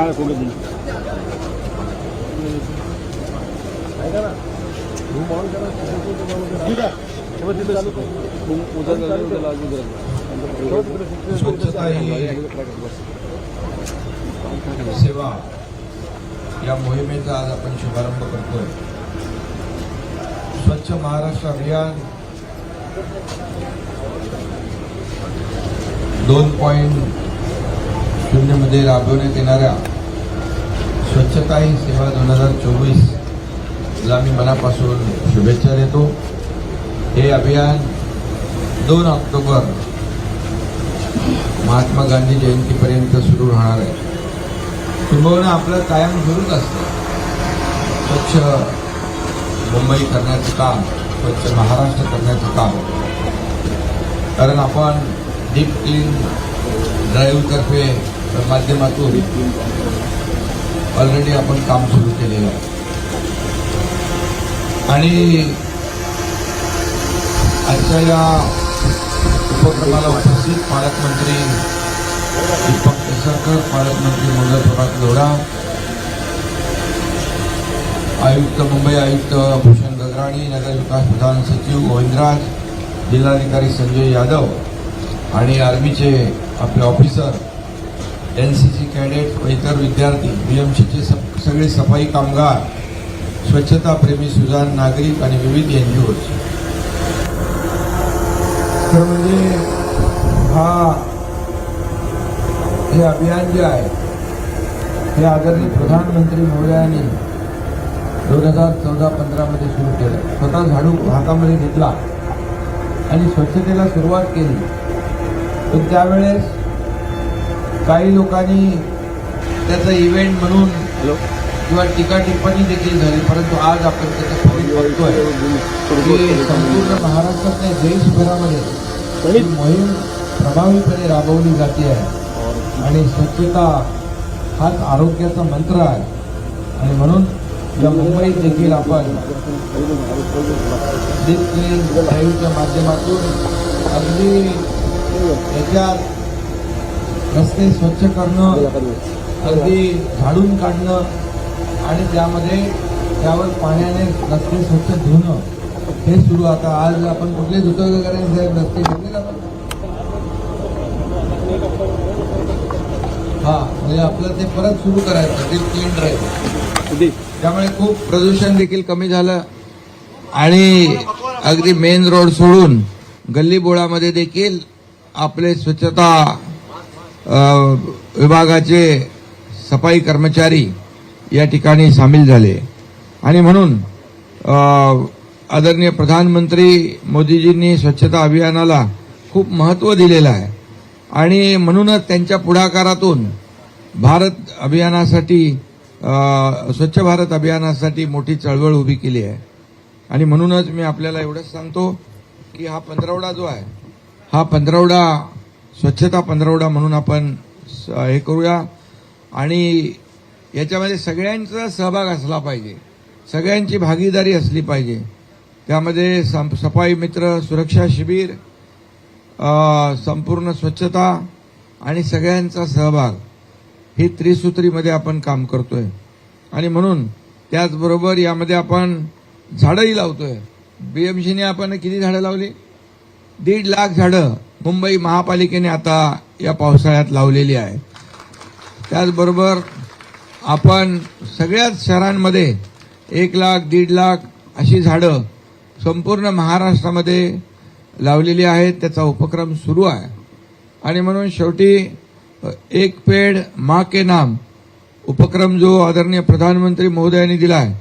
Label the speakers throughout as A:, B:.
A: काळ कोणी
B: सेवा या मोहिमेचा आज आपण शुभारंभ करतोय. स्वच्छ महाराष्ट्र अभियान दोन पॉईंट शून्यमध्ये राबवण्यात येणाऱ्या स्वच्छता ही सेवा दोन हजार चोवीसला मी मनापासून शुभेच्छा देतो. हे अभियान दोन ऑक्टोबर महात्मा गांधी जयंतीपर्यंत सुरू राहणार आहे. किंबहुना आपलं कायम सुरूच असतं. स्वच्छ मुंबई करण्याचं काम स्वच्छ महाराष्ट्र करण्याचं काम. कारण आपण डीप क्लीन ड्राईव्हतर्फे माध्यमातून ऑलरेडी आपण काम सुरू केलेलं आहे. आणि आजच्या या उपक्रमाला उपस्थित पालकमंत्री दीपक केसरकर पालकमंत्री मुरली प्रभात गौडा आयुक्त मुंबई आयुक्त भूषण गगराणी नगर विकास प्रधान सचिव गोविंदराज जिल्हाधिकारी संजय यादव आणि आर्मीचे आपले officer N C C cadet व इतर विद्यार्थी बी एम सीचे सगळे सफाई कामगार स्वच्छता प्रेमी सुजान नागरिक आणि विविध एन जी ओज. तर म्हणजे हा हे अभियान जे आहे हे आदरणीय प्रधानमंत्री महोदयांनी दोन हजार चौदा पंधरामध्ये सुरू केलं. स्वतः झाडू हातामध्ये घेतला आणि स्वच्छतेला सुरुवात केली. पण त्यावेळेस काही लोकांनी त्याचा इव्हेंट म्हणून किंवा टीका टिप्पणी देखील झाली परंतु आज आपण त्याचं फलित बघतोय की संपूर्ण महाराष्ट्रात नाही देशभरामध्ये ही मोहीम प्रभावीपणे राबवली जाते आहे. आणि स्वच्छता हाच आरोग्याचा मंत्र आहे. आणि म्हणून या मुंबईत देखील आपण डीप क्लीन ड्राईव्हच्या माध्यमातून अगदी याच्यात रस्ते स्वच्छ करणं अगदी झाडून काढणं आणि त्यामध्ये त्यावर पाण्याने रस्ते स्वच्छ धुणं हे सुरू. आता आज आपण कुठले वगैरे साहेब रस्ते घेतले आपण? हा म्हणजे आपलं ते परत सुरू करायचं डीप क्लीन ड्राईव्ह त्यामुळे खूप प्रदूषण देखील कमी झालं आणि अगदी मेन रोड सोडून गल्ली बोळामध्ये देखील आपले स्वच्छता विभागाचे सफाई कर्मचारी या ठिकाणी सामील झाले. आणि म्हणून आदरणीय प्रधानमंत्री मोदीजींनी स्वच्छता अभियानाला खूप महत्त्व दिलेलं आहे. आणि म्हणूनच त्यांच्या पुढाकारातून भारत अभियानासाठी स्वच्छ भारत अभियानासाठी मोठी चळवळ उभी केली आहे. आणि म्हणूनच मी आपल्याला एवढंच सांगतो की हा पंधरवडा जो आहे हा पंधरवडा स्वच्छता पंधरवडा म्हणून आपण स- हे करूया. आणि याच्यामध्ये सगळ्यांचा सहभाग असला पाहिजे. सगळ्यांची भागीदारी असली पाहिजे. त्यामध्ये सं- सफाई मित्र सुरक्षा शिबिर संपूर्ण स्वच्छता आणि सगळ्यांचा सहभाग. ही त्रिसूत्रीमध्ये आपण काम करतोय. आणि म्हणून त्याचबरोबर यामध्ये आपण झाडंही लावतोय. बीएमसीने आपण किती झाडं लावली? दीड लाख झाडं. मुंबई महापालिकेने आता या पावसाळ्यात लावलेली आहे. त्याचबरोबर आपण सगळ्याच शहरांमध्ये एक लाख दीड लाख अशी झाडं संपूर्ण महाराष्ट्रामध्ये लावलेली आहेत. त्याचा उपक्रम सुरू आहे. आणि म्हणून शेवटी एक पेड मा के नाम उपक्रम जो आदरणीय प्रधानमंत्री महोदयांनी दिला आहे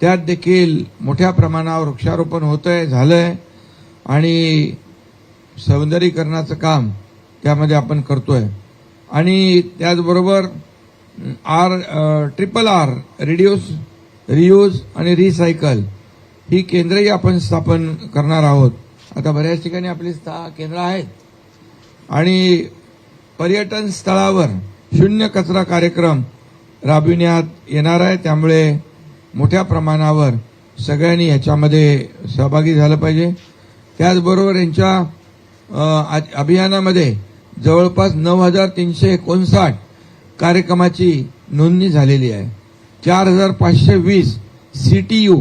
B: त्यात देखील मोठ्या प्रमाणावर वृक्षारोपण होतंय झालंय. आणि सौंदर्यीकरणाचं काम त्यामध्ये आपण करतोय. आणि त्याचबरोबर R triple R reduce reuse आणि रिसायकल ही केंद्रही आपण स्थापन करणार आहोत. आता बऱ्याच ठिकाणी आपली स्था केंद्र आहेत. आणि पर्यटन स्थळावर शून्य कचरा कार्यक्रम राबविण्यात येणार आहे. त्यामुळे मोठ्या प्रमाणावर सगळ्यांनी ह्याच्यामध्ये सहभागी झालं पाहिजे. त्याचबरोबर यांच्या अभियानामध्ये जवळपास नऊ हजार तीनशे एकोणसाठ कार्यक्रमाची नोंदणी झालेली आहे. चार हजार पाचशे वीस सी टी यू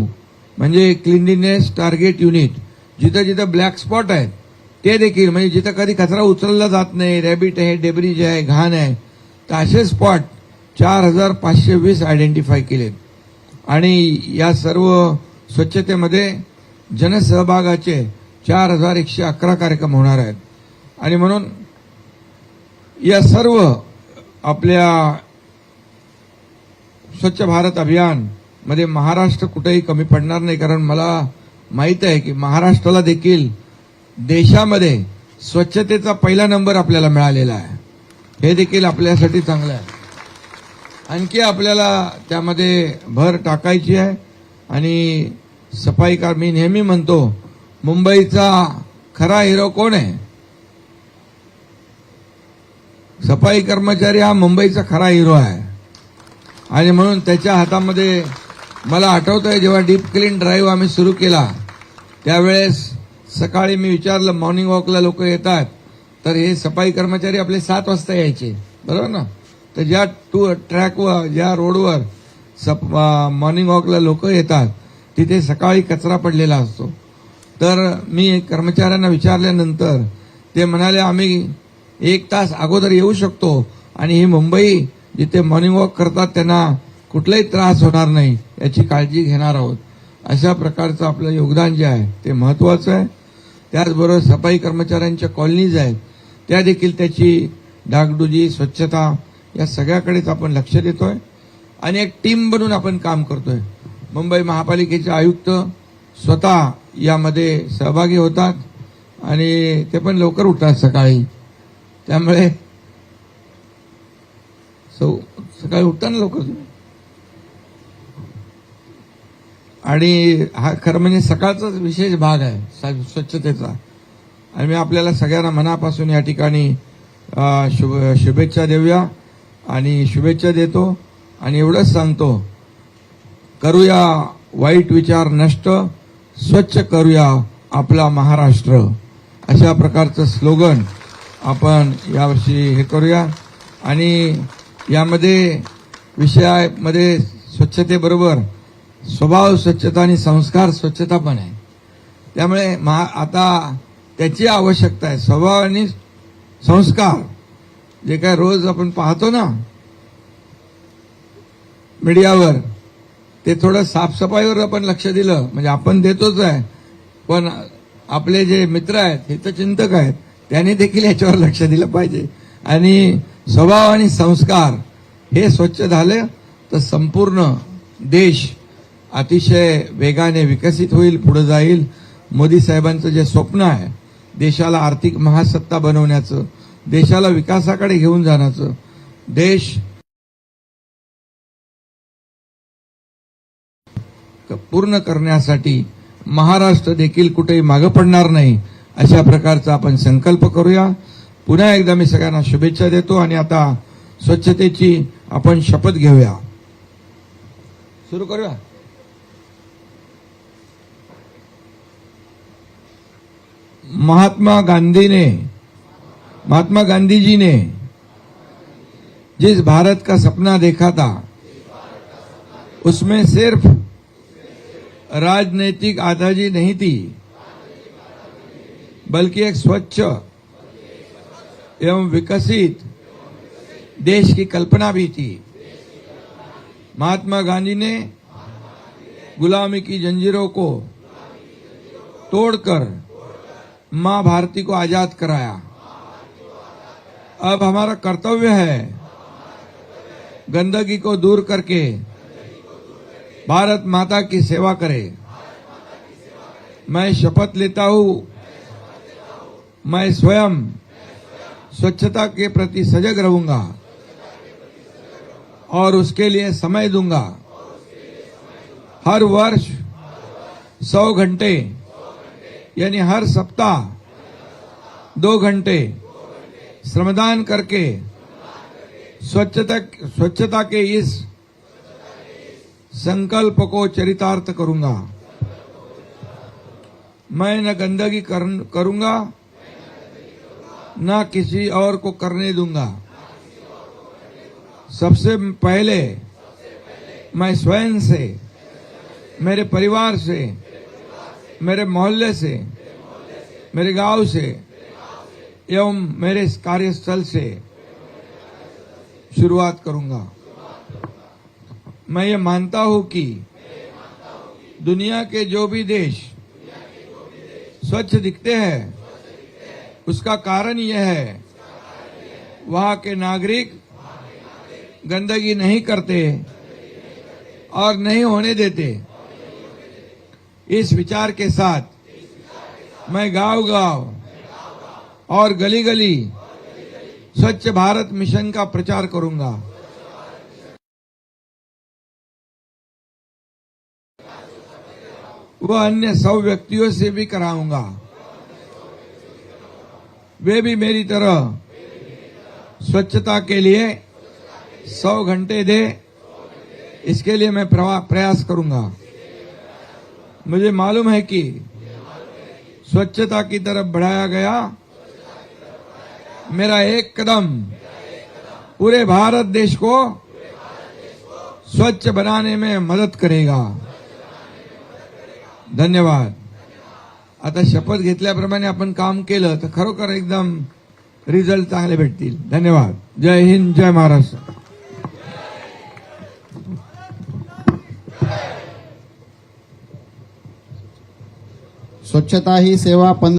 B: म्हणजे क्लिनलीनेस टार्गेट युनिट जिथं जिथं ब्लॅक स्पॉट आहेत ते देखील म्हणजे जिथं कधी कचरा उचलला जात नाही रॅबिट आहे डेब्रिज आहे घाण आहे तर असे स्पॉट चार हजार पाचशे वीस आयडेंटिफाय केलेत. आणि या सर्व स्वच्छतेमध्ये जनसहभागाचे चार हजार एकशे अकरा कार्यक्रम होणार आहेत. आणि म्हणून या सर्व आपल्या स्वच्छ भारत अभियानमध्ये महाराष्ट्र कुठेही कमी पडणार नाही कारण मला माहीत आहे की महाराष्ट्राला देखील देशामध्ये स्वच्छतेचा पहिला नंबर आपल्याला मिळालेला आहे. हे देखील आपल्यासाठी चांगलं आहे. आणखी आपल्याला त्यामध्ये भर टाकायची आहे. आणि सफाईकार मी नेहमी म्हणतो मुंबईचा खरा हिरो कोण आहे? सफाई कर्मचारी हा मुंबईचा खरा हिरो आहे. आणि म्हणून त्याच्या हातामध्ये मला आठवतंय जेव्हा डीप क्लीन ड्राईव्ह आम्ही सुरू केला त्यावेळेस सकाळी मी विचारलं मॉर्निंग वॉकला लोक येतात तर हे सफाई कर्मचारी आपले सात वाजता यायचे. बरोबर ना? तर ज्या टू ट्रॅकवर ज्या रोडवर सप मॉर्निंग वॉकला लोक येतात तिथे सकाळी कचरा पडलेला असतो. तर मी कर्मचाऱ्यांना विचारल्यानंतर ते म्हणाले आम्ही एक तास अगोदर येऊ शकतो आणि ही मुंबई जिथे मॉर्निंग वॉक करतात त्यांना कुठलाही त्रास होणार नाही याची काळजी घेणार आहोत. अशा प्रकारचं आपलं योगदान जे आहे ते महत्वाचं आहे. त्याचबरोबर सफाई कर्मचाऱ्यांच्या कॉलनीज आहेत त्या देखील त्याची डागडुजी स्वच्छता या सगळ्याकडेच आपण लक्ष देतो आहे आणि एक टीम बनून आपण काम करतो आहे मुंबई महापालिकेचे आयुक्त स्वतः यामध्ये सहभागी होतात आणि ते पण लवकर उठतात सकाळी. त्यामुळे सौ सकाळी उठता ना लवकर तुम्ही आणि हा खरं म्हणजे सकाळचाच विशेष भाग आहे सा- स्वच्छतेचा. आणि मी आपल्याला सगळ्यांना मनापासून या ठिकाणी शुभ शुभेच्छा देऊया. आणि शुभेच्छा देतो आणि एवढंच सांगतो. करूया वाईट विचार नष्ट. स्वच्छ करूया आपला महाराष्ट्र. अशा प्रकारचं स्लोगन आपण यावर्षी हे करूया. आणि यामध्ये विषयामध्ये स्वच्छतेबरोबर स्वभाव स्वच्छता आणि संस्कार स्वच्छता पण आहे. त्यामुळे महा आता त्याची आवश्यकता आहे. स्वभाव आणि संस्कार जे काय रोज आपण पाहतो ना मीडियावर ते थोडं साफसफाईवर आपण लक्ष दिलं. म्हणजे आपण देतोच आहे. पण आपले जे मित्र आहेत हितचिंतक आहेत. त्यांनी देखील याच्यावर लक्ष दिलं पाहिजे. आणि स्वभाव आणि संस्कार हे स्वच्छ झाले तर संपूर्ण देश अतिशय वेगाने विकसित होईल पुढे जाईल. मोदी साहेबांचं जे स्वप्न आहे देशाला आर्थिक महासत्ता बनवण्याचं देशाला विकासाकडे घेऊन जाण्याचं देश पूर्ण करण्यासाठी महाराष्ट्र देखील कुठेही मागं पडणार नाही अशा प्रकारचा आपण संकल्प करूया. पुन्हा एकदा मी सगळ्यांना शुभेच्छा देतो आणि आता स्वच्छतेची आपण शपथ घेऊया. सुरू करूया. महात्मा गांधीने महात्मा गांधी जी ने जिस भारत का सपना देखा था उसमें सिर्फ राजनीतिक आज़ादी नहीं थी, बल्कि एक स्वच्छ एवं विकसित देश की कल्पना भी थी। महात्मा गांधी ने गुलामी की जंजीरों को तोड़कर माँ भारती को आज़ाद कराया। अब हमारा कर्तव्य है गंदगी को दूर करके भारत माता की सेवा करे। मैं शपथ लेता हूँ। मैं स्वयं स्वच्छता के प्रति सजग रहूँगा और उसके लिए समय दूँगा। हर वर्ष सौ घंटे, यानी हर सप्ताह दो घंटे श्रमदान करके स्वच्छता स्वच्छता के इस संकल्प को चरितार्थ करूँगा। मैं न गंदगी कर- करूँगा, न किसी और को करने दूँगा। सबसे पहले मैं स्वयं से, मेरे परिवार से, मेरे मोहल्ले से, मेरे गाँव से एवं मेरे कार्यस्थल से शुरुआत करूँगा। मैं ये मानता हूँ कि दुनिया के जो भी देश स्वच्छ दिखते हैं, उसका कारण यह है, वहाँ के नागरिक गंदगी नहीं करते और नहीं होने देते। इस विचार के साथ मैं गाँव गाँव और गली गली स्वच्छ भारत मिशन का प्रचार करूँगा। वह अन्य सौ व्यक्तियों से भी कराऊँगा। वे भी मेरी तरह स्वच्छता के लिए सौ घंटे दे, इसके लिए मैं प्रयास करूँगा। मुझे मालूम है कि स्वच्छता की तरफ़ बढ़ाया गया। मेरा एक कदम पूरे भारत देश को स्वच्छ बनाने में मदद करेगा। धन्यवाद. आता शपथ घेतल्याप्रमाणे आपण काम केलं तर खरोखर एकदम रिझल्ट चांगले भेटतील. धन्यवाद. जय हिंद जय महाराष्ट्र.
A: स्वच्छता ही सेवा पंध